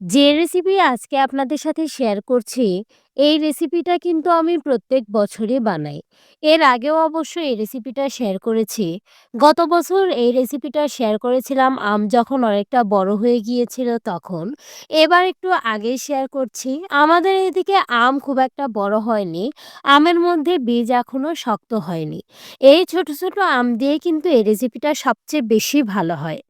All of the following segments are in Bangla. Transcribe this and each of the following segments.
যে রেসিপি আজকে আপনাদের সাথে শেয়ার করছি, এই রেসিপিটা কিন্তু আমি প্রত্যেক বছরই বানাই। এর আগেও অবশ্য এই রেসিপিটা শেয়ার করেছি। গত বছর এই রেসিপিটা শেয়ার করেছিলাম আম যখন অনেকটা বড় হয়ে গিয়েছিল তখন। এবার একটু আগেই শেয়ার করছি। আমাদের এদিকে আম খুব একটা বড় হয়নি। আমের মধ্যে বীজ এখনও শক্ত হয়নি। এই ছোট, ছোট আম দিয়ে কিন্তু এই রেসিপিটা সবচেয়ে বেশি ভালো হয়।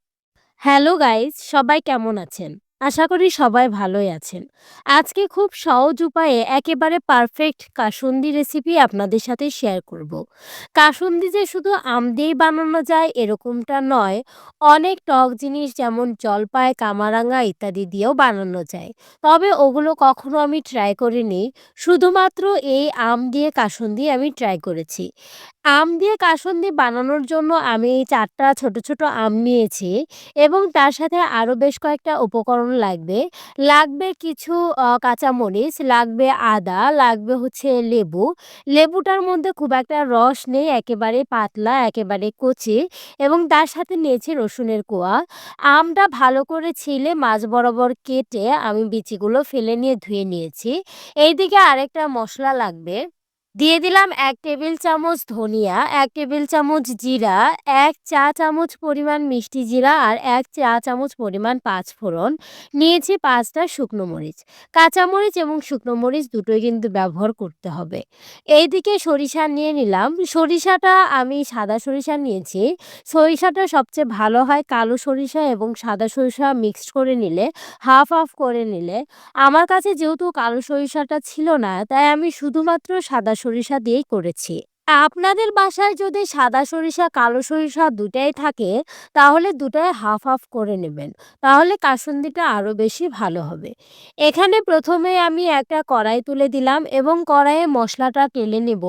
হ্যালো গাইস সবাই কেমন আছেন? আশা করি সবাই ভালোই আছেন। আজকে খুব সহজ উপায়ে একেবারে পারফেক্ট কাসুন্দি রেসিপি আপনাদের সাথে শেয়ার করব। কাসুন্দি যে শুধু আম দিয়েই বানানো যায় এরকমটা নয়। অনেক টক জিনিস যেমন জলপাই, কামরাঙা ইত্যাদি দিয়েও বানানো যায়। তবে ওগুলো কখনো আমি ট্রাই করিনি। শুধুমাত্র এই আম দিয়ে কাসুন্দি আমি ট্রাই করেছি। আম দিয়ে কাসুন্দি বানানোর জন্য আমি ৪ টা ছোট, ছোট আম নিয়েছি এবং তার সাথে আরও বেশ কয়েকটা উপকরণ লাগবে। লাগবে কিছু কাঁচামরিচ, লাগবে আদা, লাগবে হচ্ছে লেবু। লেবুটার মধ্যে খুব একটা রস নেই, একেবারে পাতলা, একেবারে কচি এবং তার সাথে নিয়েছি রসুনের কোয়া। আমটা ভালো করে ছিলে মাঝ বরাবর কেটে আমি বিচিগুলো ফেলে নিয়ে ধুয়ে নিয়েছি। এইদিকে আরেকটা মশলা লাগবে। দিয়ে দিলাম এক টেবিল চামচ ধনিয়া, এক টেবিল চামচ জিরা, এক চা চামচ পরিমাণ মিষ্টি জিরা আর এক চা চামচ পরিমাণ পাঁচফোড়ন। নিয়েছি পাঁচটা শুকনো মরিচ। কাঁচামরিচ এবং শুকনো মরিচ দুটোই কিন্তু ব্যবহার করতে হবে। এইদিকে সরিষা নিয়ে নিলাম। সরিষাটা আমি সাদা সরিষা নিয়েছি। সরিষাটা সবচেয়ে ভালো হয় কালো সরিষা এবং সাদা সরিষা মিক্সড করে নিলে, হাফ, হাফ করে নিলে। আমার কাছে যেহেতু কালো সরিষাটা ছিল না তাই আমি শুধুমাত্র সাদা সরিষা দিয়েই করেছি। আপনাদের বাসায় যদি সাদা সরিষা, কালো সরিষা দুটাই থাকে তাহলে দুটাই হাফ, হাফ করে নেবেন। তাহলে কাসুন্দিটা আরও বেশি ভালো হবে। এখানে প্রথমে আমি একটা কড়াই তুলে দিলাম এবং কড়াইয়ে মশলাটা টেলে নেব।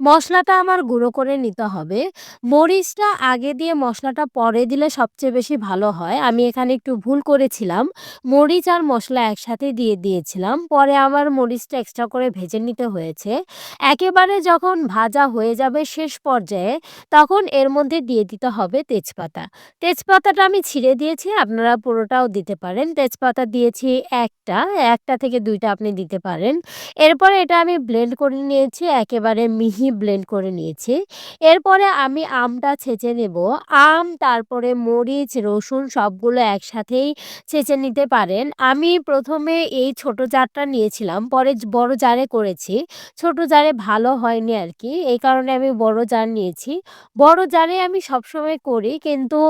মশলাটা আমার গুঁড়ো করে নিতে হবে। মরিচটা আগে দিয়ে মশলাটা পরে দিলে সবচেয়ে বেশি ভালো হয়। আমি এখানে একটু ভুল করেছিলাম। মরিচ আর মশলা একসাথে দিয়ে দিয়েছিলাম। পরে আমার মরিচটা এক্সট্রা করে ভেজে নিতে হয়েছে। একেবারে যখন ভাজা হয়ে যাবে শেষ পর্যায়ে তখন এর মধ্যে দিয়ে দিতে হবে তেজপাতা। তেজপাতাটা আমি ছিঁড়ে দিয়েছি, আপনারা পুরোটাও দিতে পারেন। তেজপাতা দিয়েছি একটা একটা থেকে দুইটা আপনি দিতে পারেন। এরপরে এটা আমি ব্লেন্ড করে নিয়েছি, একেবারে মিহি ব্লেন্ড করে নিয়েছি। এরপরে আমি আমটা ছেঁচে নেব। আম, তারপরে মরিচ, রসুন সবগুলো একসাথেই ছেঁচে নিতে পারেন। আমি প্রথমে এই ছোট জারটা নিয়েছিলাম, পরে বড় জারে করেছি। ছোট জারে ভালো হয়নি আর কি এই কারণে আমি বড় জার নিয়েছি। বড় জারে আমি সবসময় করি কিন্তু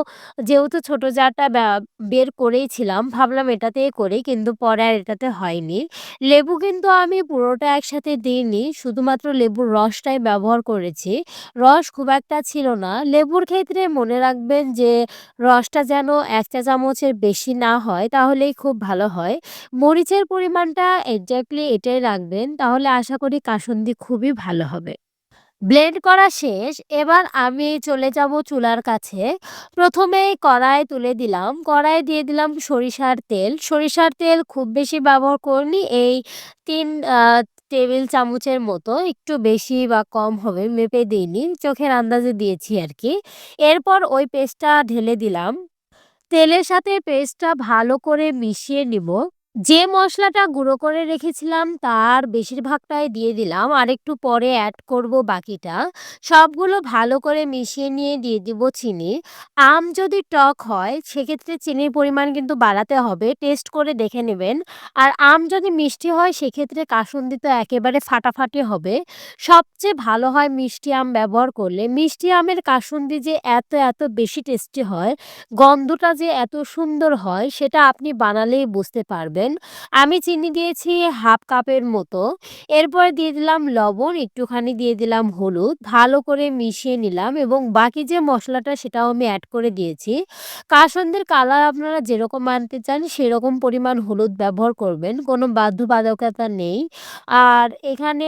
যেহেতু ছোট জারটা ব্যা, বের করেইছিলাম ভাবলাম এটাতেই করি কিন্তু পরে আর এটাতে হয়নি। লেবু কিন্তু আমি পুরোটা একসাথে দিইনি। শুধুমাত্র লেবুর রসটাই ব্যবহার করেছি। রস খুব একটা ছিল না। লেবুর ক্ষেত্রে মনে রাখবেন যে রসটা যেন ১ চা চামচের বেশি না হয় তাহলেই খুব ভালো হয়। মরিচের পরিমাণটা এক্সাক্টলি এটাই রাখবেন, তাহলে আশা করি কাসুন্দি খুবই ভালো হবে। ব্লেন্ড করা শেষ। এবার আমি চলে যাব চুলার কাছে। প্রথমেই কড়াই তুলে দিলাম। কড়াইয়ে দিয়ে দিলাম সরিষার তেল। সরিষার তেল খুব বেশি ব্যবহার করিনি। এই তিন টেবিল চামচের মতো একটু বেশি বা কম হবে, মেপে দিইনি। চোখের আন্দাজে দিয়েছি আর কি এরপর ওই পেস্টটা ঢেলে দিলাম। তেলের সাথে পেস্টটা ভালো করে মিশিয়ে নিব। যে মশলাটা গুঁড়ো করে রেখেছিলাম তার বেশিরভাগটাই দিয়ে দিলাম। আরেকটু পরে অ্যাড করব বাকিটা। সবগুলো ভালো করে মিশিয়ে নিয়ে দিয়ে দিব চিনি। আম যদি টক হয় সেক্ষেত্রে চিনির পরিমাণ কিন্তু বাড়াতে হবে। টেস্ট করে দেখে নেবেন। আর আম যদি মিষ্টি হয় সেক্ষেত্রে কাসুন্দি তো একেবারে ফাটাফাটি হবে। সবচেয়ে ভালো হয় মিষ্টি আম ব্যবহার করলে। মিষ্টি আমের কাসুন্দি যে এত, এত বেশি টেস্টি হয়, গন্ধটা যে এত সুন্দর হয় সেটা আপনি বানালেই বুঝতে পারবেন। আমি চিনি দিয়েছি হাফ কাপের মতো। এরপরে দিয়ে দিলাম লবণ, একটুখানি দিয়ে দিলাম হলুদ। ভালো করে মিশিয়ে নিলাম এবং বাকি যে মশলাটা সেটাও আমি অ্যাড করে দিয়েছি। কাসুন্দির কালার আপনারা যেরকম আনতে চান সেরকম পরিমাণ হলুদ ব্যবহার করবেন। কোনো বাধ্যবাধকতা নেই। আর এখানে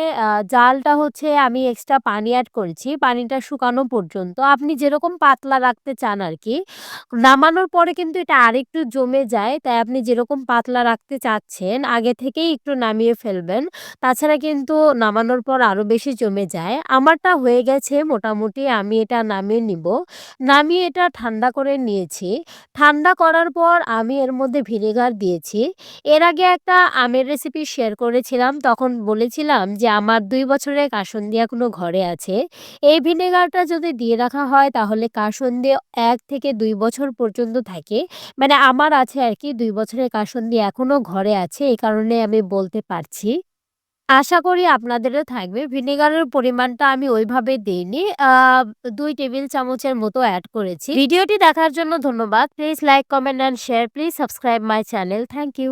জালটা হচ্ছে আমি এক্সট্রা পানি অ্যাড করেছি। পানিটা শুকানো পর্যন্ত। আপনি যেরকম পাতলা রাখতে চান আর কি নামানোর পরে কিন্তু এটা আরেকটু জমে যায়। তাই আপনি যেরকম পাতলা রাখতে রাখতে চাচ্ছেন, আগে থেকেই একটু নামিয়ে ফেলবেন। তাছাড়া কিন্তু নামানোর পর আরও বেশি জমে যায়। আমারটা হয়ে গেছে মোটামুটি, আমি এটা নামিয়ে নিব। নামিয়ে এটা ঠান্ডা করে নিয়েছি। ঠান্ডা করার পর আমি এর মধ্যে ভিনেগার দিয়েছি। এর আগে একটা আমের রেসিপি শেয়ার করেছিলাম তখন বলেছিলাম যে, আমার দুই বছরের কাসুন্দি কোনো ঘরে আছে। এই ভিনেগারটা যদি দিয়ে রাখা হয়, তাহলে কাসুন্দি ১ থেকে দুই বছর পর্যন্ত থাকে। মানে আমার আছে আর কি, দুই বছরের কাসুন্দি এখনও ঘরে আছে এই কারণে আমি বলতে পারছি। আশা করি আপনাদেরও থাকবে। ভিনেগারের পরিমাণটা আমি ওইভাবে দিইনি দুই টেবিল চামচের মতো অ্যাড করেছি। ভিডিওটি দেখার জন্য ধন্যবাদ। Please like, comment and share. Please subscribe my channel. Thank you.